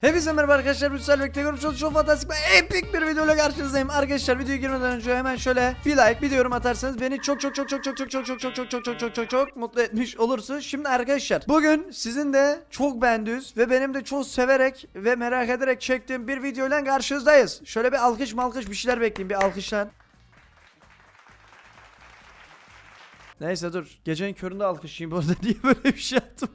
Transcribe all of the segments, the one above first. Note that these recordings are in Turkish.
Hepinize merhaba arkadaşlar. Birlikte görmüş olduğunuz çok fantastik ve epik bir videoyla karşınızdayım. Arkadaşlar videoya girmeden önce hemen şöyle bir like bir yorum atarsanız beni çok çok çok çok çok çok çok çok çok çok çok çok çok çok çok mutlu etmiş olursunuz. Şimdi arkadaşlar bugün sizin de çok beğendiğiniz ve benim de çok severek ve merak ederek çektiğim bir videoyla karşınızdayız. Şöyle bir alkış malkış bir şeyler bekleyin bir alkışlan. Neyse dur. Gecenin köründe alkışlayayım orada diye böyle bir şey yaptım.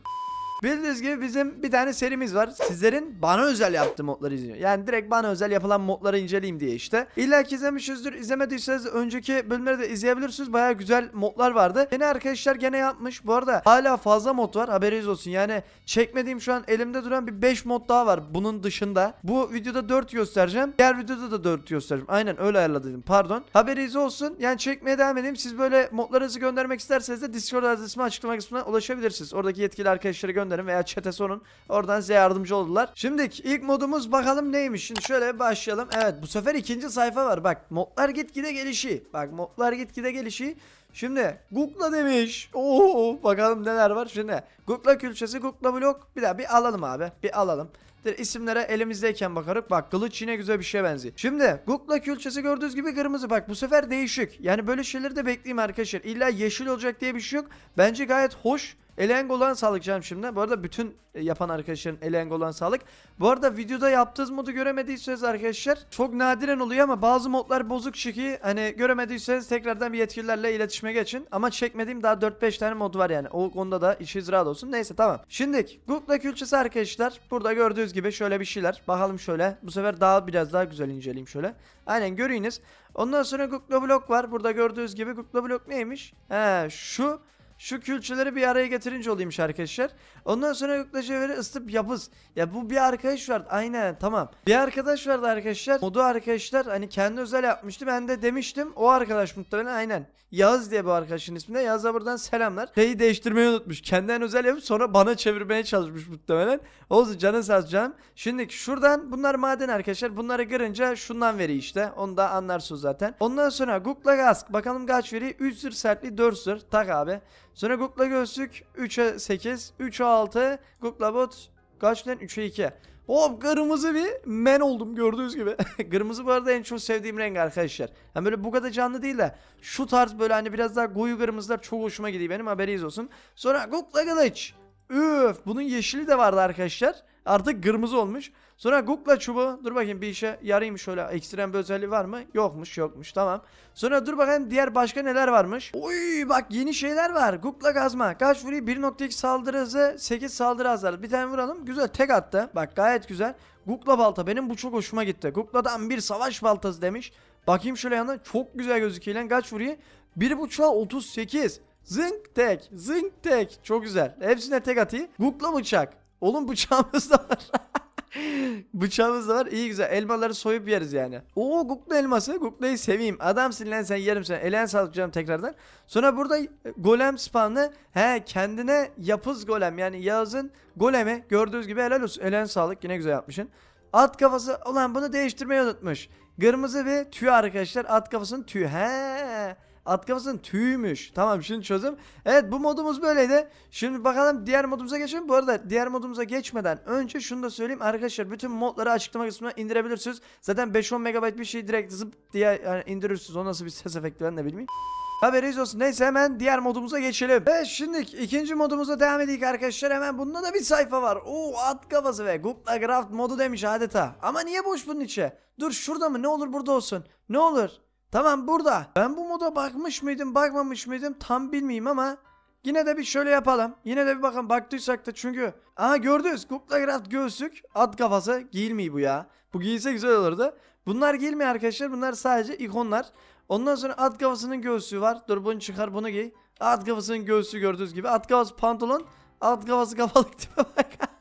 Bildiğiniz gibi bizim bir tane serimiz var. Sizlerin bana özel yaptığı modları izliyor. Yani direkt bana özel yapılan modları inceleyeyim diye işte. İlla ki izlemişizdir. İzlemediyseniz önceki bölümleri de izleyebilirsiniz. Baya güzel modlar vardı. Yeni arkadaşlar gene yapmış. Bu arada hala fazla mod var. Haberiniz olsun. Yani çekmediğim şu an elimde duran bir 5 mod daha var. Bunun dışında. Bu videoda 4 göstereceğim. Diğer videoda da 4 göstereceğim. Aynen öyle ayarladım. Pardon. Haberiniz olsun. Yani çekmeye devam edeyim. Siz böyle modlarınızı göndermek isterseniz de Discord adresime açıklama kısmına ulaşabilirsiniz. Oradaki yetkili arkadaşları gönderin veya chat'e sorun. Oradan size yardımcı olurlar. Şimdi ilk modumuz bakalım neymiş. Şimdi şöyle başlayalım. Evet bu sefer ikinci sayfa var. Bak modlar gitgide gelişi. Bak modlar gitgide gelişi. Şimdi Google'a demiş. Oo bakalım neler var. Şimdi Google'a külçesi, Google'a blok. Bir daha bir alalım abi. Bir alalım. Dur, isimlere elimizdeyken bakarız. Bak kılıç yine güzel bir şeye benziyor. Şimdi Google'a külçesi gördüğünüz gibi kırmızı. Bak bu sefer değişik. Yani böyle şeyleri de bekleyeyim arkadaşlar. İlla yeşil olacak diye bir şey yok. Bence gayet hoş. Elenk olan sağlık canım şimdi. Bu arada bütün e, yapan arkadaşların elenk olan sağlık. Bu arada videoda yaptığınız modu göremediyseniz arkadaşlar çok nadiren oluyor ama bazı modlar bozuk çıkıyor. Hani göremediyseniz tekrardan bir yetkililerle iletişime geçin. Ama çekmediğim daha 4-5 tane mod var yani. O konuda da işiniz rahat olsun. Neyse tamam. Şimdi Google'a külçesi arkadaşlar. Burada gördüğünüz gibi şöyle bir şeyler. Bakalım şöyle. Bu sefer daha biraz daha güzel inceleyeyim şöyle. Aynen görüyünüz. Ondan sonra Google Block var. Burada gördüğünüz gibi Google Block neymiş? He şu şu külçeleri bir araya getirince olaymış arkadaşlar. Ondan sonra yuklaşıveri ısıtıp yapız. Ya bu bir arkadaş vardı. Aynen tamam. Bir arkadaş vardı arkadaşlar. Modu arkadaşlar hani kendi özel yapmıştı. Ben de demiştim. O arkadaş muhtemelen aynen. Yağız diye bu arkadaşın ismi de. Yağız'a buradan selamlar. Şeyi değiştirmeyi unutmuş. Kendinden özel yapıp sonra bana çevirmeye çalışmış muhtemelen. Olsun canın sağ canım. Şimdi şuradan bunlar maden arkadaşlar. Bunları kırınca şundan veriyor işte. Onu da anlarsınız zaten. Ondan sonra Google'a kask. Bakalım kaç veriyor? 3 zır sertliği 4 zır. Tak abi. Sonra Google'a gözlük 3'e 8, 3'e 6, Google'a bot kaç lan 3'e 2. Hop kırmızı bir men oldum gördüğünüz gibi. kırmızı bu arada en çok sevdiğim renk arkadaşlar. Hani böyle bu kadar canlı değil de şu tarz böyle hani biraz daha koyu kırmızılar çok hoşuma gidiyor benim haberiniz olsun. Sonra Google'a kılıç. Üf bunun yeşili de vardı arkadaşlar. Artık kırmızı olmuş. Sonra Google'a çubuğu. Dur bakayım bir işe yarayayım şöyle. Ekstrem bir özelliği var mı? Yokmuş yokmuş tamam. Sonra dur bakayım diğer başka neler varmış. Oy bak yeni şeyler var. Google'a kazma. Kaç vuruyor? 1.2 saldırı hızı 8 saldırı hasarı. Bir tane vuralım. Güzel tek attı. Bak gayet güzel. Google'a balta benim bu çok hoşuma gitti. Google'dan bir savaş baltası demiş. Bakayım şöyle yanına çok güzel gözüküyor lan. Kaç vuruyor? 1.5'a 38. Zınk tek, zınk tek. Çok güzel. Hepsine tek atayım. Google'a bıçak. Oğlum bıçağımız da var. Bıçağımız da var. İyi güzel. Elmaları soyup yeriz yani. Oo Google elması. Google'ı seveyim. Adamsın lan sen yerim sen. Elen sağlık canım tekrardan. Sonra burada golem spawnı. He kendine yapız golem. Yani Yağız'ın golemi. Gördüğünüz gibi helal olsun. Elen sağlık. Yine güzel yapmışsın. At kafası. Ulan bunu değiştirmeyi unutmuş. Kırmızı bir tüy arkadaşlar. At kafasının tüyü. He. At kafasının tüyüymüş. Tamam şimdi çözdüm. Evet bu modumuz böyleydi. Şimdi bakalım diğer modumuza geçelim. Bu arada diğer modumuza geçmeden önce şunu da söyleyeyim. Arkadaşlar bütün modları açıklama kısmına indirebilirsiniz. Zaten 5-10 MB bir şey direkt zıp diye yani indirirsiniz. O nasıl bir ses efekti ben de bilmiyorum. Haberiniz olsun. Neyse hemen diğer modumuza geçelim. Evet şimdi ikinci modumuza devam edelim arkadaşlar. Hemen bunda da bir sayfa var. Oo at kafası ve Google Craft modu demiş adeta. Ama niye boş bunun içi? Dur şurada mı? Ne olur burada olsun. Ne olur. Tamam burada. Ben bu moda bakmış mıydım bakmamış mıydım tam bilmeyeyim ama yine de bir şöyle yapalım. Yine de bir bakın baktıysak da çünkü. Aha gördünüz Google Craft göğüslük at kafası giyilmiyor bu ya. Bu giyilse güzel olurdu. Bunlar giyilmiyor arkadaşlar bunlar sadece ikonlar. Ondan sonra at kafasının göğsü var. Dur bunu çıkar bunu giy. At kafasının göğsü gördüğünüz gibi. At kafası pantolon. At kafası kafalık tipe bak.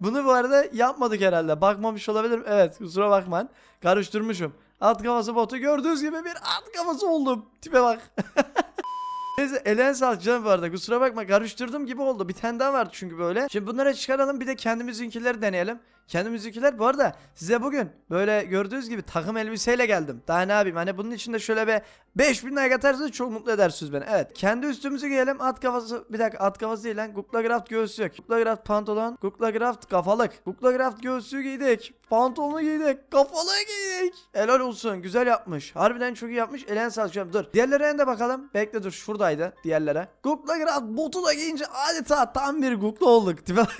Bunu bu arada yapmadık herhalde. Bakmamış olabilirim. Evet kusura bakmayın. Karıştırmışım. At kafası botu gördüğünüz gibi bir at kafası oldum. Tipe bak. Neyse elen sağlık canım bu arada kusura bakma karıştırdım gibi oldu. Bir tane daha vardı çünkü böyle. Şimdi bunları çıkaralım bir de kendimizinkileri deneyelim. Kendimizdekiler bu arada size bugün böyle gördüğünüz gibi takım elbiseyle geldim. Daha ne yapayım hani bunun için de şöyle bir 5000 like atarsanız çok mutlu edersiniz beni. Evet kendi üstümüzü giyelim at kafası bir dakika at kafası değil lan Guklagraft göğüslük. Guklagraft pantolon. Guklagraft kafalık. Guklagraft göğüslüğü giydik. Pantolonu giydik. Kafalığı giydik. Helal olsun güzel yapmış. Harbiden çok iyi yapmış. Elen salacağım dur. Diğerlerine de bakalım. Bekle dur şuradaydı diğerlere. Guklagraft botu da giyince adeta tam bir Gukla olduk. Tipe bak.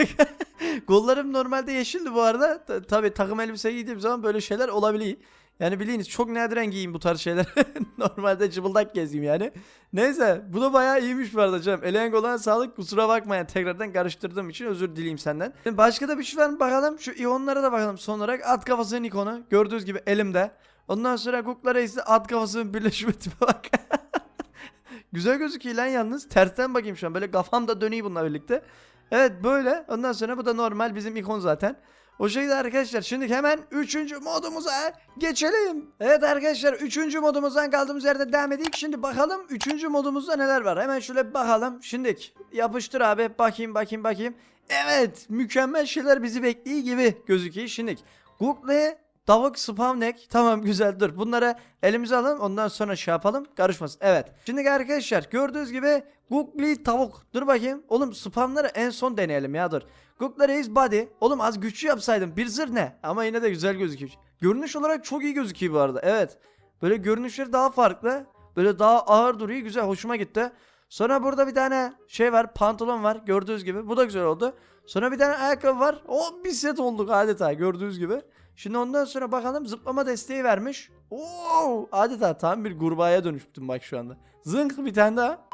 Normalde yeşildi bu arada. Ta- Tabii takım elbise giydiğim zaman böyle şeyler olabiliyor. Yani bildiğiniz çok nadiren giyeyim bu tarz şeyler. Normalde cıbıldak gezeyim yani. Neyse bu da bayağı iyiymiş bu arada canım. Eleyen olan sağlık kusura bakmayın. Tekrardan karıştırdığım için özür dileyim senden. Başka da bir şey var mı bakalım. Şu iyonlara da bakalım son olarak. At kafasının ikonu. Gördüğünüz gibi elimde. Ondan sonra Google'a ise at kafasının birleşimi tipe bak. Güzel gözüküyor lan yalnız. Tersten bakayım şu an. Böyle kafam da dönüyor bununla birlikte. Evet böyle. Ondan sonra bu da normal bizim ikon zaten. O şekilde arkadaşlar şimdi hemen 3. modumuza geçelim. Evet arkadaşlar 3. modumuzdan kaldığımız yerde devam edik. Şimdi bakalım 3. modumuzda neler var. Hemen şöyle bakalım. Şimdi yapıştır abi. Bakayım bakayım bakayım. Evet mükemmel şeyler bizi bekliyor gibi gözüküyor. Şimdi Google'e Tavuk spam neck. Tamam güzel dur. Bunları elimize alalım. Ondan sonra şey yapalım. Karışmasın. Evet. Şimdi arkadaşlar gördüğünüz gibi Googly tavuk. Dur bakayım. Oğlum spamları en son deneyelim ya dur. Googly Reis body. Oğlum az güçlü yapsaydım. Bir zırh ne? Ama yine de güzel gözüküyor. Görünüş olarak çok iyi gözüküyor bu arada. Evet. Böyle görünüşleri daha farklı. Böyle daha ağır duruyor. Güzel. Hoşuma gitti. Sonra burada bir tane şey var. Pantolon var. Gördüğünüz gibi. Bu da güzel oldu. Sonra bir tane ayakkabı var. O bir set olduk adeta. Gördüğünüz gibi. Şimdi ondan sonra bakalım zıplama desteği vermiş. Oo, adeta tam bir kurbağaya dönüştüm bak şu anda. Zınk bir tane daha.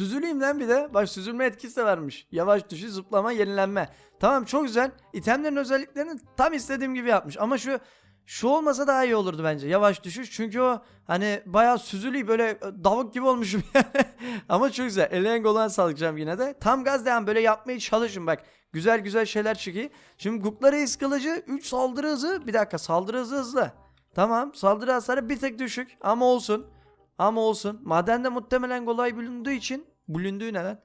Süzüleyim lan bir de. Bak süzülme etkisi de vermiş. Yavaş düşüş, zıplama, yenilenme. Tamam çok güzel. İtemlerin özelliklerini tam istediğim gibi yapmış. Ama şu şu olmasa daha iyi olurdu bence. Yavaş düşüş. Çünkü o hani bayağı süzülüyor böyle e, davuk gibi olmuşum yani. Ama çok güzel. Eleyen olan salacağım yine de. Tam gaz devam böyle yapmaya çalışın bak. Güzel güzel şeyler çıkıyor. Şimdi Gukla Reis kılıcı 3 saldırı hızı. Bir dakika saldırı hızı hızlı. Tamam saldırı hasarı bir tek düşük ama olsun. Ama olsun. Madende muhtemelen kolay bulunduğu için. Bulunduğu ne lan?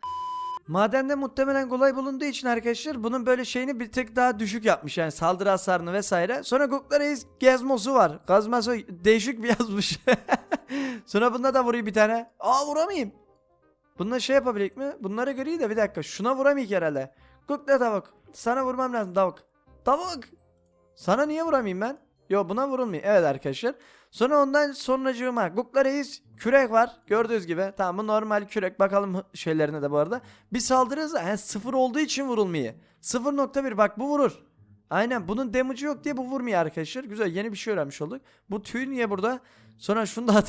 Madende muhtemelen kolay bulunduğu için arkadaşlar bunun böyle şeyini bir tek daha düşük yapmış yani saldırı hasarını vesaire. Sonra Gukla Reis gezmosu var. Gazması değişik bir yazmış. Sonra bunda da vurayım bir tane. Aa vuramayayım. Bununla şey yapabilecek mi? Bunlara göre de bir dakika. Şuna vuramayayım herhalde. Kukla tavuk. Sana vurmam lazım tavuk. Tavuk. Sana niye vuramayayım ben? Yo buna vurulmuyor. Evet arkadaşlar. Sonra ondan sonracığıma Gukla Reis kürek var. Gördüğünüz gibi. Tamam bu normal kürek. Bakalım şeylerine de bu arada. Bir saldırı hızı yani sıfır olduğu için vurulmuyor. 0.1 bak bu vurur. Aynen bunun damage'ı yok diye bu vurmuyor arkadaşlar. Güzel yeni bir şey öğrenmiş olduk. Bu tüy niye burada? Sonra şunu da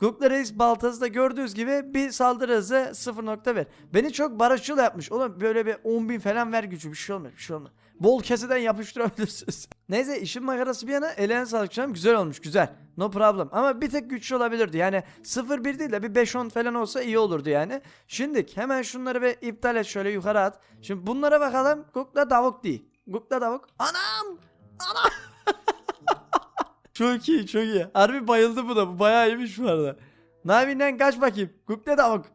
Google Reis baltası da gördüğünüz gibi bir saldırı hızı 0.1. Beni çok barışçıl yapmış. Oğlum böyle bir 10.000 falan ver gücü bir şey olmaz bir şey olmaz. Bol keseden yapıştırabilirsiniz. Neyse işin makarası bir yana elene sağlık canım. Güzel olmuş güzel. No problem. Ama bir tek güçlü olabilirdi. Yani 0-1 değil de bir 5-10 falan olsa iyi olurdu yani. Şimdi hemen şunları bir iptal et şöyle yukarı at. Şimdi bunlara bakalım. Google'da tavuk değil. Google'da tavuk. Anam! Anam! çok iyi çok iyi. Harbi bayıldı bu da. Bu bayağı iyiymiş bu arada. Navi'nden kaç bakayım. Google'da tavuk.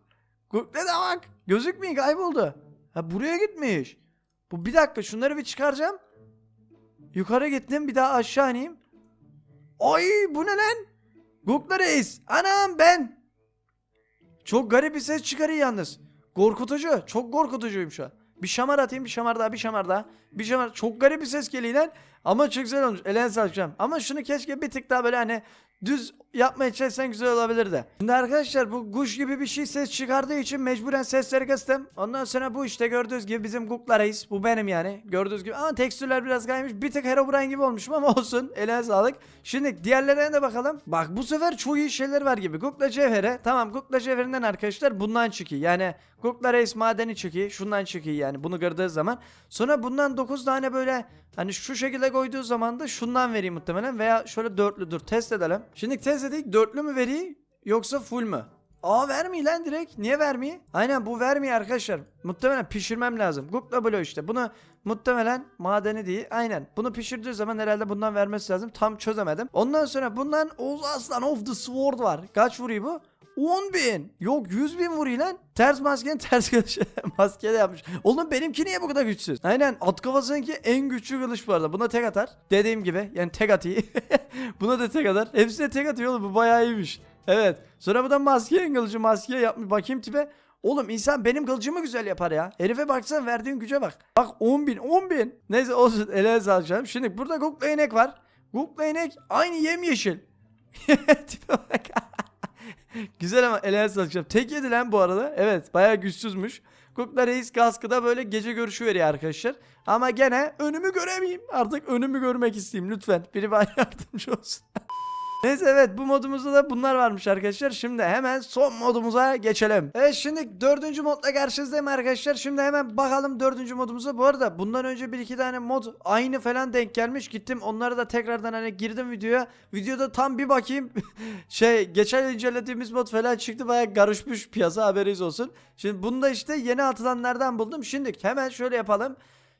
Google'da tavuk. Gözükmüyor kayboldu. Ha buraya gitmiş. Bu bir dakika şunları bir çıkaracağım. Yukarı gittim bir daha aşağı ineyim. Ay bu ne lan? Google Reis. Anam ben. Çok garip bir ses çıkarıyor yalnız. Korkutucu. Çok korkutucuyum şu an. Bir şamar atayım bir şamar daha bir şamar daha. Bir şamar. Çok garip bir ses geliyor lan. Ama çok güzel olmuş. Elen salacağım. Ama şunu keşke bir tık daha böyle hani düz yapmaya çalışsan güzel olabilirdi. Şimdi arkadaşlar bu kuş gibi bir şey ses çıkardığı için mecburen sesleri kıstım. Ondan sonra bu işte gördüğünüz gibi bizim Google'a. Bu benim yani. Gördüğünüz gibi. Ama tekstürler biraz kaymış. Bir tık Herobrine gibi olmuşum ama olsun. Eline sağlık. Şimdi diğerlerine de bakalım. Bak bu sefer çok iyi şeyler var gibi. Google'a Cevher'e. Tamam Google'a Cevher'inden arkadaşlar bundan çıkıyor. Yani Google'a reis madeni çıkıyor. Şundan çıkıyor yani. Bunu kırdığı zaman. Sonra bundan 9 tane böyle hani şu şekilde koyduğu zaman da şundan vereyim muhtemelen. Veya şöyle dörtlü dur test edelim. Şimdi test edelim. Dörtlü mü vereyim yoksa full mü? Aa vermiyor lan direkt. Niye vermiyor? Aynen bu vermiyor arkadaşlar. Muhtemelen pişirmem lazım. Google Blue işte. Bunu muhtemelen madeni değil. Aynen. Bunu pişirdiği zaman herhalde bundan vermesi lazım. Tam çözemedim. Ondan sonra bundan Oğuz Aslan of the Sword var. Kaç vuruyor bu? 10 bin. Yok 100 bin vuruyor lan. Ters maskenin ters kılıç. Maske de yapmış. Oğlum benimki niye bu kadar güçsüz? Aynen at kafasınınki en güçlü kılıç bu arada. Buna tek atar. Dediğim gibi yani tek atıyor. Buna da tek atar. Hepsine tek atıyor oğlum bu bayağı iyiymiş. Evet. Sonra bu da maskenin kılıcı maske yapmış. Bakayım tipe. Oğlum insan benim kılıcımı güzel yapar ya. Herife baksana verdiğin güce bak. Bak 10 bin 10 bin. Neyse olsun ele sağlayacağım. Şimdi burada Google inek var. Google inek aynı yemyeşil. Tipe bak. Güzel ama ele sağlayacağım. Tek yedi lan bu arada. Evet bayağı güçsüzmüş. Kukla Reis kaskı da böyle gece görüşü veriyor arkadaşlar. Ama gene önümü göremeyeyim. Artık önümü görmek isteyeyim lütfen. Biri bana yardımcı olsun. Neyse evet bu modumuzda da bunlar varmış arkadaşlar. Şimdi hemen son modumuza geçelim. Evet şimdi dördüncü modla karşınızdayım arkadaşlar. Şimdi hemen bakalım dördüncü modumuza. Bu arada bundan önce bir iki tane mod aynı falan denk gelmiş. Gittim onları da tekrardan hani girdim videoya. Videoda tam bir bakayım. şey geçen incelediğimiz mod falan çıktı. Baya karışmış piyasa haberiniz olsun. Şimdi bunu da işte yeni atılanlardan buldum. Şimdi hemen şöyle yapalım.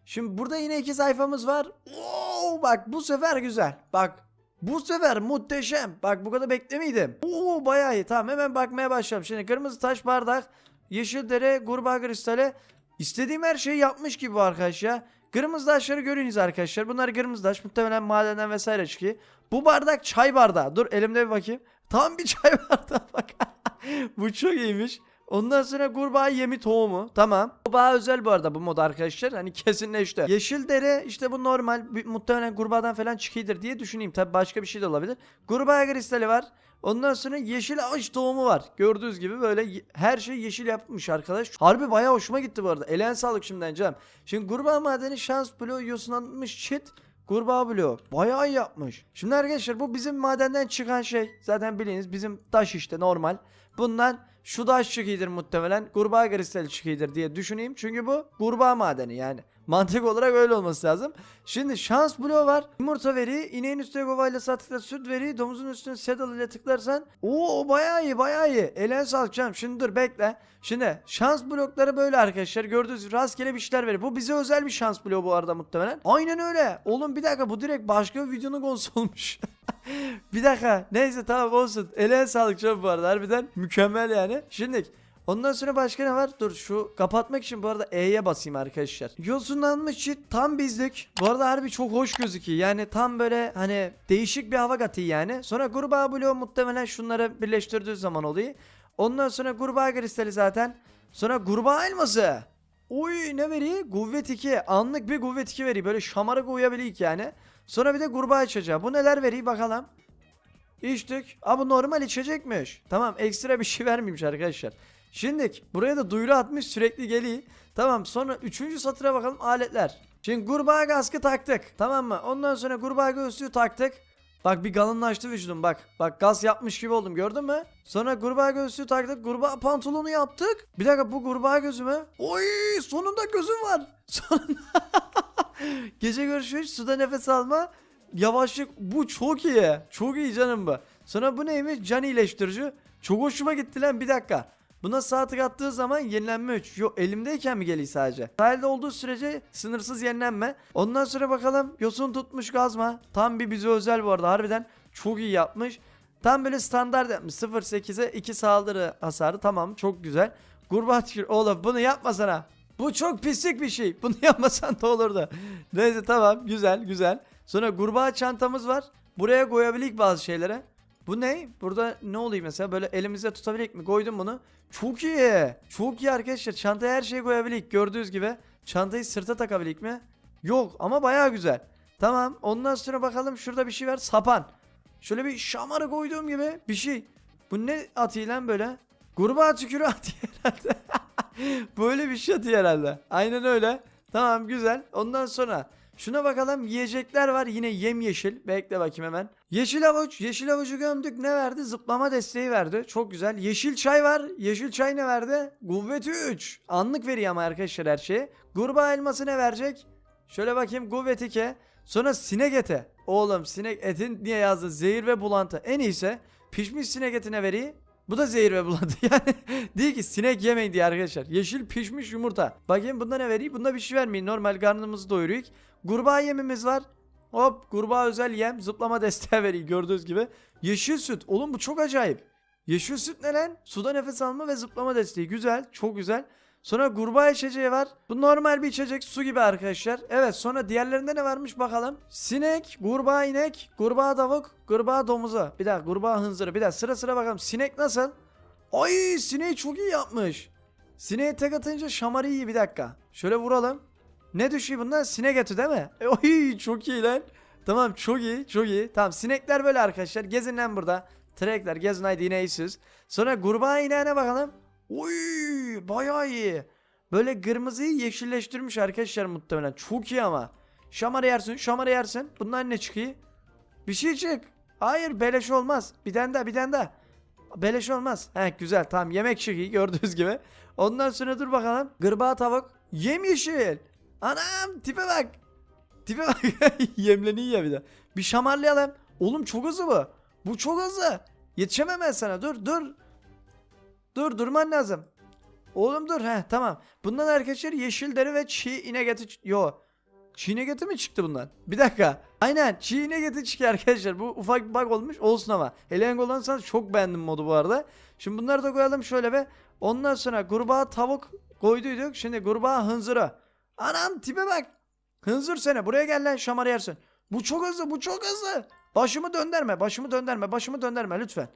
Şimdi burada yine iki sayfamız var. Oo, bak bu sefer güzel. Bak bu sefer muhteşem. Bak bu kadar beklemiydim. Oo bayağı iyi. Tamam hemen bakmaya başlayalım. Şimdi kırmızı taş bardak, yeşil dere, kurbağa kristali. İstediğim her şeyi yapmış gibi bu arkadaş ya. Kırmızı taşları görünüz arkadaşlar. Bunlar kırmızı taş. Muhtemelen madenden vesaire çıkıyor. Bu bardak çay bardağı. Dur elimde bir bakayım. Tam bir çay bardağı bak. bu çok iyiymiş. Ondan sonra kurbağa yemi tohumu. Tamam. Kurbağa özel bu arada bu mod arkadaşlar. Hani kesinleşti. Yeşil dere işte bu normal. Muhtemelen kurbağadan falan çıkıyordur diye düşüneyim. Tabi başka bir şey de olabilir. Kurbağa kristali var. Ondan sonra yeşil ağaç tohumu var. Gördüğünüz gibi böyle her şey yeşil yapmış arkadaş. Harbi bayağı hoşuma gitti bu arada. Elen sağlık şimdiden canım. Şimdi kurbağa madeni şans bloğu yosunlanmış çit. Kurbağa bloğu. Bayağı yapmış. Şimdi arkadaşlar bu bizim madenden çıkan şey. Zaten biliniz bizim taş işte normal. Bundan şu taş çıkıyordur muhtemelen. Kurbağa kristali çıkıyordur diye düşüneyim. Çünkü bu kurbağa madeni yani. Mantık olarak öyle olması lazım. Şimdi şans bloğu var. Yumurta veri, ineğin üstüne kovayla sattıkta süt veri, domuzun üstüne saddle ile tıklarsan. Oo bayağı iyi bayağı iyi. Elen sağlık canım. Şimdi dur bekle. Şimdi şans blokları böyle arkadaşlar. Gördüğünüz gibi rastgele bir şeyler verir. Bu bize özel bir şans bloğu bu arada muhtemelen. Aynen öyle. Oğlum bir dakika bu direkt başka bir videonun konusu olmuş. bir dakika. Neyse tamam olsun. Elen sağlık canım bu arada. Harbiden mükemmel yani. Şimdi Ondan sonra başka ne var? Dur şu kapatmak için bu arada E'ye basayım arkadaşlar. Yosunlanmış çit tam bizlik. Bu arada harbi çok hoş gözüküyor. Yani tam böyle hani değişik bir hava katıyor yani. Sonra kurbağa bloğu muhtemelen şunları birleştirdiği zaman oluyor. Ondan sonra kurbağa kristali zaten. Sonra kurbağa elması. Oy ne veriyor? Kuvvet 2. Anlık bir kuvvet 2 veriyor. Böyle şamarık uyabiliyor yani. Sonra bir de kurbağa içeceği. Bu neler veriyor bakalım. İçtik. Aa bu normal içecekmiş. Tamam ekstra bir şey vermemiş arkadaşlar. Şimdi buraya da duyuru atmış sürekli geliyor. Tamam sonra üçüncü satıra bakalım aletler. Şimdi kurbağa kaskı taktık. Tamam mı? Ondan sonra kurbağa göğsüğü taktık. Bak bir kalınlaştı vücudum bak. Bak gaz yapmış gibi oldum gördün mü? Sonra kurbağa göğsüğü taktık. Kurbağa pantolonu yaptık. Bir dakika bu kurbağa gözü mü? Oy sonunda gözüm var. Sonunda. Gece görüşürüz suda nefes alma. Yavaşlık bu çok iyi. Çok iyi canım bu. Sonra bu neymiş? Can iyileştirici. Çok hoşuma gitti lan bir dakika. Buna sağ tık attığı zaman yenilenme 3. Yok elimdeyken mi geliyor sadece? Sahilde olduğu sürece sınırsız yenilenme. Ondan sonra bakalım yosun tutmuş gazma. Tam bir bize özel bu arada harbiden. Çok iyi yapmış. Tam böyle standart yapmış. 0.8'e 2 saldırı hasarı tamam çok güzel. Tükür oğlum bunu yapmasana. Bu çok pislik bir şey. Bunu yapmasan da olurdu. Neyse tamam güzel güzel. Sonra kurbağa çantamız var. Buraya koyabilik bazı şeylere. Bu ne? Burada ne oluyor mesela? Böyle elimizde tutabilik mi? Koydum bunu. Çok iyi. Çok iyi arkadaşlar. Çantaya her şeyi koyabilik. Gördüğünüz gibi. Çantayı sırta takabilik mi? Yok ama baya güzel. Tamam. Ondan sonra bakalım şurada bir şey var. Sapan. Şöyle bir şamarı koyduğum gibi bir şey. Bu ne atıyor lan böyle? Kurbağa tükürü atıyor herhalde. böyle bir şey atıyor herhalde. Aynen öyle. Tamam güzel. Ondan sonra şuna bakalım yiyecekler var yine yemyeşil. Bekle bakayım hemen. Yeşil avuç. Yeşil avucu gömdük ne verdi? Zıplama desteği verdi. Çok güzel. Yeşil çay var. Yeşil çay ne verdi? Kuvveti 3. Anlık veriyor ama arkadaşlar her şeyi. Kurbağa elması ne verecek? Şöyle bakayım kuvvet 2. Sonra sinek eti. Oğlum sinek etin niye yazdı? Zehir ve bulantı. En iyisi pişmiş sinek etine vereyim. Bu da zehir ve bulantı yani. değil ki sinek yemeyin diye arkadaşlar. Yeşil pişmiş yumurta. Bakayım bunda ne vereyim? Bunda bir şey vermeyin. Normal karnımızı doyuruyor. Kurbağa yemimiz var. Hop kurbağa özel yem. Zıplama desteği veriyor gördüğünüz gibi. Yeşil süt. Oğlum bu çok acayip. Yeşil süt ne lan? Suda nefes alma ve zıplama desteği. Güzel. Çok güzel. Sonra kurbağa içeceği var. Bu normal bir içecek. Su gibi arkadaşlar. Evet sonra diğerlerinde ne varmış bakalım. Sinek, kurbağa inek, kurbağa tavuk, kurbağa domuzu. Bir daha kurbağa hınzırı. Bir daha sıra sıra bakalım. Sinek nasıl? Ay sineği çok iyi yapmış. Sineğe tek atınca şamarı iyi bir dakika. Şöyle vuralım. Ne düşüyor bundan? Sinek eti değil mi? E, Oy çok iyi lan. Tamam çok iyi çok iyi. Tamam sinekler böyle arkadaşlar. Gezin lan burada. Trekler gezin haydi yine iyisiz. Sonra kurbağa ineğine bakalım. Oy bayağı iyi. Böyle kırmızıyı yeşilleştirmiş arkadaşlar muhtemelen. Çok iyi ama. Şamarı yersin şamarı yersin. Bundan ne çıkıyor? Bir şey çık. Hayır beleş olmaz. Bir tane daha bir tane daha. Beleş olmaz. He güzel tamam yemek çıkıyor gördüğünüz gibi. Ondan sonra dur bakalım. Gırbağa tavuk. Yemyeşil. Anam tipe bak. Tipe bak. Yemleniyor ya bir de. Bir şamarlayalım. Oğlum çok hızlı bu. Bu çok hızlı. Yetişemem ben sana. Dur dur. Dur durman lazım. Oğlum dur. He tamam. Bundan arkadaşlar yeşil deri ve çiğ inek eti. Yo. Çiğ inek mi çıktı bundan? Bir dakika. Aynen çiğ inek eti çıkıyor arkadaşlar. Bu ufak bir bug olmuş. Olsun ama. Elenk olansanız çok beğendim modu bu arada. Şimdi bunları da koyalım şöyle ve ondan sonra kurbağa tavuk koyduyduk. Şimdi kurbağa hınzırı. Anam tipe bak. Hınzır sene buraya gel lan şamar yersin. Bu çok hızlı bu çok hızlı. Başımı döndürme başımı döndürme başımı döndürme lütfen.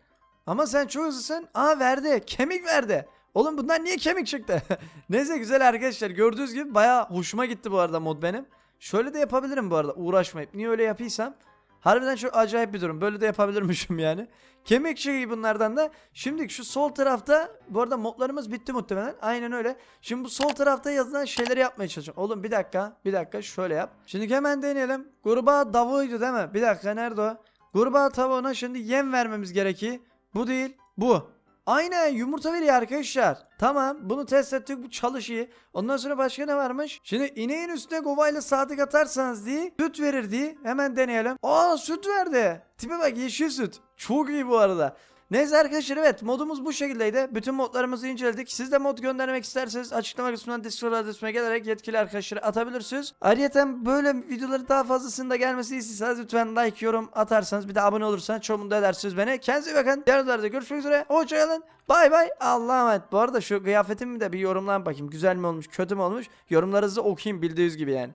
Ama sen çok hızlısın. Aa verdi kemik verdi. Oğlum bundan niye kemik çıktı? Neyse güzel arkadaşlar gördüğünüz gibi baya hoşuma gitti bu arada mod benim. Şöyle de yapabilirim bu arada uğraşmayıp. Niye öyle yapıysam? Harbiden çok acayip bir durum. Böyle de yapabilirmişim yani. Kemik şeyi bunlardan da. Şimdi şu sol tarafta bu arada modlarımız bitti muhtemelen. Aynen öyle. Şimdi bu sol tarafta yazılan şeyleri yapmaya çalışacağım. Oğlum bir dakika. Bir dakika şöyle yap. Şimdi hemen deneyelim. Kurbağa tavuğuydu değil mi? Bir dakika nerede o? Kurbağa tavuğuna şimdi yem vermemiz gerekiyor. Bu değil. Bu. Aynen yumurta veriyor arkadaşlar. Tamam bunu test ettik bu çalışıyor. Ondan sonra başka ne varmış? Şimdi ineğin üstüne kovayla sadık atarsanız diye süt verir diye hemen deneyelim. Aa süt verdi. Tipe bak yeşil süt. Çok iyi bu arada. Neyse arkadaşlar evet modumuz bu şekildeydi. Bütün modlarımızı inceledik. Siz de mod göndermek isterseniz açıklama kısmından Discord adresime gelerek yetkili arkadaşlara atabilirsiniz. Ayrıca böyle videoları daha fazlasını da gelmesini istiyorsanız lütfen like, yorum atarsanız bir de abone olursanız çok mutlu edersiniz beni. Kendinize bakın. Diğer videolarda görüşmek üzere. Hoşçakalın. Bay bay. Allah'a emanet. Bu arada şu kıyafetimi de bir yorumlan bakayım. Güzel mi olmuş, kötü mü olmuş? Yorumlarınızı okuyayım bildiğiniz gibi yani.